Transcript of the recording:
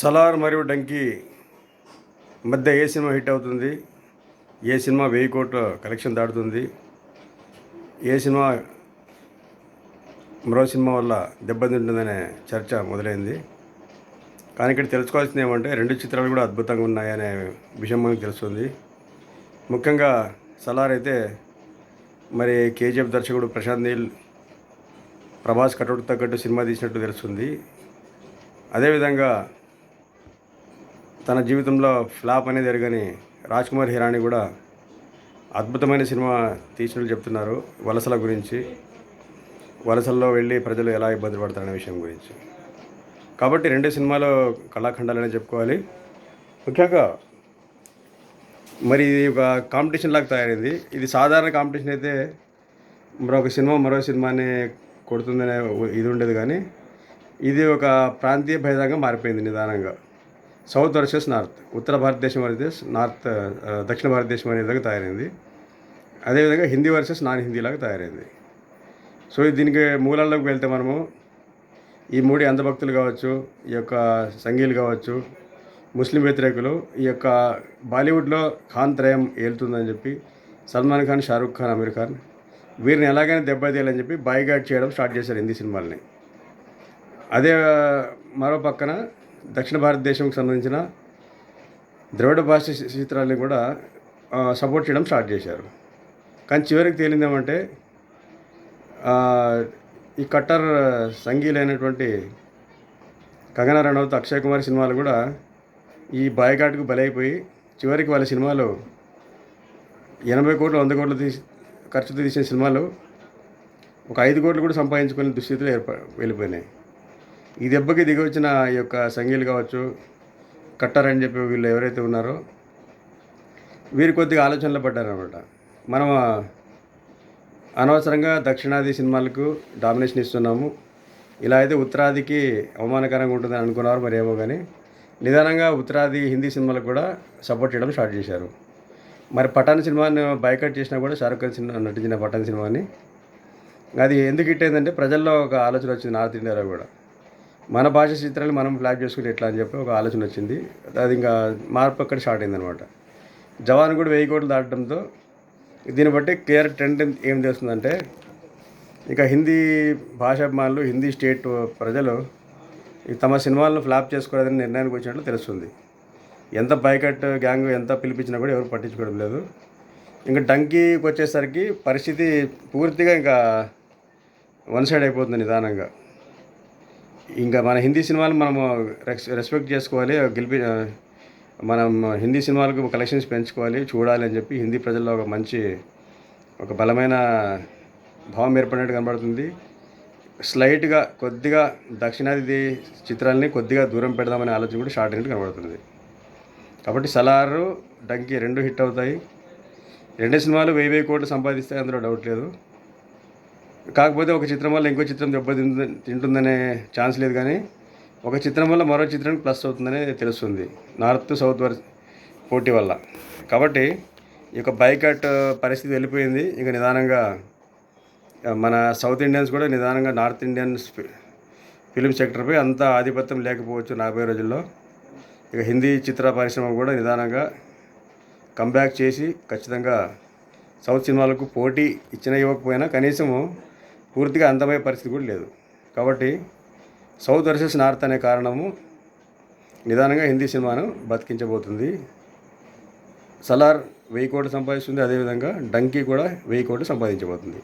సలార్ మరియు డంకీ మధ్య ఏ cinema hit అవుతుంది? ఏ సినిమా వెయ్యి కోట్ల కలెక్షన్ దాటుతుంది? ఏ సినిమా మరో సినిమా వల్ల దెబ్బతింటుందనే చర్చ మొదలైంది. కానీ ఇక్కడ తెలుసుకోవాల్సింది ఏమంటే రెండు చిత్రాలు కూడా అద్భుతంగా ఉన్నాయనే విషయం మనకు తెలుస్తుంది. ముఖ్యంగా సలార్ అయితే మరి కేజీఎఫ్ దర్శకుడు ప్రశాంత్ నీల్ ప్రభాస్ కటౌట్ తగ్గట్టు సినిమా తీసినట్టు తెలుస్తుంది. అదేవిధంగా తన జీవితంలో ఫ్లాప్ అనేది ఎరగని రాజ్ కుమార్ హిరాని కూడా అద్భుతమైన సినిమా తీసినట్లు చెప్తున్నారు వలసల గురించి. వలసల్లో వెళ్ళి ప్రజలు ఎలా ఇబ్బంది పడతారనే విషయం గురించి. కాబట్టి రెండు సినిమాలు కళాఖండాలనే చెప్పుకోవాలి. ముఖ్యంగా మరి ఇది ఒక కాంపిటీషన్ లాగా తయారైంది. ఇది సాధారణ కాంపిటీషన్ అయితే మరొక సినిమా మరో సినిమాని కొడుతుందనే ఇది ఉండేది కానీ ఇది ఒక ప్రాంతీయ భేదంగా మారిపోయింది నిదానంగా. సౌత్ వర్సెస్ నార్త్ ఉత్తర భారతదేశం వర్సెస్ నార్త్ దక్షిణ భారతదేశం అనే విధంగా తయారైంది. అదేవిధంగా హిందీ వర్సెస్ నాన్ హిందీ లాగా తయారైంది. సో దీనికి మూలాల్లోకి వెళ్తే మనము ఈ మూడు అంధభక్తులు కావచ్చు ఈ యొక్క సంగీలు కావచ్చు ముస్లిం వ్యతిరేకులు ఈ యొక్క బాలీవుడ్లో ఖాన్ త్రయం ఏలుతుందని చెప్పి సల్మాన్ ఖాన్ షారూఖ్ ఖాన్ అమీర్ ఖాన్ వీరిని ఎలాగైనా దెబ్బతీయాలని చెప్పి బాయ్గాట్ చేయడం స్టార్ట్ చేశారు హిందీ సినిమాలని. అదే మరో పక్కన దక్షిణ భారతదేశంకి సంబంధించిన ద్రవిడ భాష చిత్రాలని కూడా సపోర్ట్ చేయడం స్టార్ట్ చేశారు. కానీ చివరికి తేలిందేమంటే ఈ కట్టర్ సంగీలైనటువంటి కంగనా రనౌత్ అక్షయ్ కుమార్ సినిమాలు కూడా ఈ బాయ్కాట్కు బలైపోయి చివరికి వాళ్ళ సినిమాలు ఎనభై కోట్లు వంద కోట్లు తీసి ఖర్చుతో తీసిన సినిమాలు ఒక ఐదు కోట్లు కూడా సంపాదించుకునే దుస్థితిలో ఏర్ప వెళ్ళిపోయినాయి. ఈ దెబ్బకి దిగవచ్చిన ఈ యొక్క సంఘీలు కావచ్చు కట్టర్ అని చెప్పి వీళ్ళు ఎవరైతే ఉన్నారో వీరు కొద్దిగా ఆలోచనలో పడ్డారనమాట మనం అనవసరంగా దక్షిణాది సినిమాలకు డామినేషన్ ఇస్తున్నాము. ఇలా అయితే ఉత్తరాదికి అవమానకరంగా ఉంటుందని అనుకున్నారు మరి ఏమో కానీ నిదానంగా ఉత్తరాది హిందీ సినిమాలకు కూడా సపోర్ట్ చేయడం స్టార్ట్ చేశారు. మరి పఠాన్ సినిమాని బైకట్ చేసినా కూడా షారుఖ్ ఖాన్ సినిమా నటించిన పఠాన్ సినిమాని. అది ఎందుకు ఇట్టేదంటే ప్రజల్లో ఒక ఆలోచన వచ్చింది నార్త్ ఇండియాలో కూడా. మన భాష చిత్రాలు మనం ఫ్లాగ్ చేసుకుంటే ఎట్లా అని చెప్పి ఒక ఆలోచన వచ్చింది. అది ఇంకా మార్పు అక్కడ స్టార్ట్ అయిందనమాట జవాన్ కూడా వెయ్యి కోట్లు దాటడంతో దీన్ని బట్టి క్లియర్ ట్రెండ్ ఏం చేస్తుందంటే ఇక హిందీ భాషాభిమానులు హిందీ స్టేట్ ప్రజలు తమ సినిమాలను ఫ్లాప్ చేసుకోలేదని నిర్ణయానికి వచ్చినట్లు తెలుస్తుంది. ఎంత బైకట్ గ్యాంగ్ ఎంత పిలిపించినా కూడా ఎవరు పట్టించుకోవడం లేదు. ఇంకా డంకీకి వచ్చేసరికి పరిస్థితి పూర్తిగా ఇంకా వన్ సైడ్ అయిపోతుంది నిదానంగా. ఇంకా మన హిందీ సినిమాలు మనము రెస్ రెస్పెక్ట్ చేసుకోవాలి గెలిపి మనం హిందీ సినిమాలకు కలెక్షన్స్ పెంచుకోవాలి చూడాలి అని చెప్పి హిందీ ప్రజల్లో ఒక మంచి ఒక బలమైన భావం ఏర్పడినట్టు కనబడుతుంది. స్లైట్గా కొద్దిగా దక్షిణాది చిత్రాలని కొద్దిగా దూరం పెడదామనే ఆలోచన కూడా స్టార్ట్ అయినట్టు కనబడుతుంది. కాబట్టి సలారు డంకి రెండు హిట్ అవుతాయి. రెండు సినిమాలు వెయ్యి వెయ్యి కోట్లు సంపాదిస్తాయి అందులో డౌట్ లేదు. కాకపోతే ఒక చిత్రం వల్ల ఇంకో చిత్రం దెబ్బతింటు తింటుందనే ఛాన్స్ లేదు కానీ ఒక చిత్రం వల్ల మరో చిత్రానికి ప్లస్ అవుతుందనే తెలుస్తుంది. నార్త్ సౌత్ వర్ పోటీ వల్ల. కాబట్టి ఈ యొక్క బైకట్ పరిస్థితి వెళ్ళిపోయింది. ఇక నిదానంగా మన సౌత్ ఇండియన్స్ కూడా నిదానంగా నార్త్ ఇండియన్స్ ఫిలిం సెక్టర్పై అంత ఆధిపత్యం లేకపోవచ్చు రాబోయే రోజుల్లో. ఇక హిందీ చిత్ర పరిశ్రమ కూడా నిదానంగా కంబ్యాక్ చేసి ఖచ్చితంగా సౌత్ సినిమాలకు పోటీ ఇచ్చిన ఇవ్వకపోయినా కనీసము పూర్తిగా అందమయ్యే పరిస్థితి కూడా లేదు. కాబట్టి సౌత్ వర్సెస్ నార్త్ అనే కారణము నిదానంగా హిందీ సినిమాను బతికించబోతుంది. సలార్ వెయ్యి కోట్లు సంపాదిస్తుంది. అదేవిధంగా డంకీ కూడా వెయ్యి కోట్లు సంపాదించబోతుంది.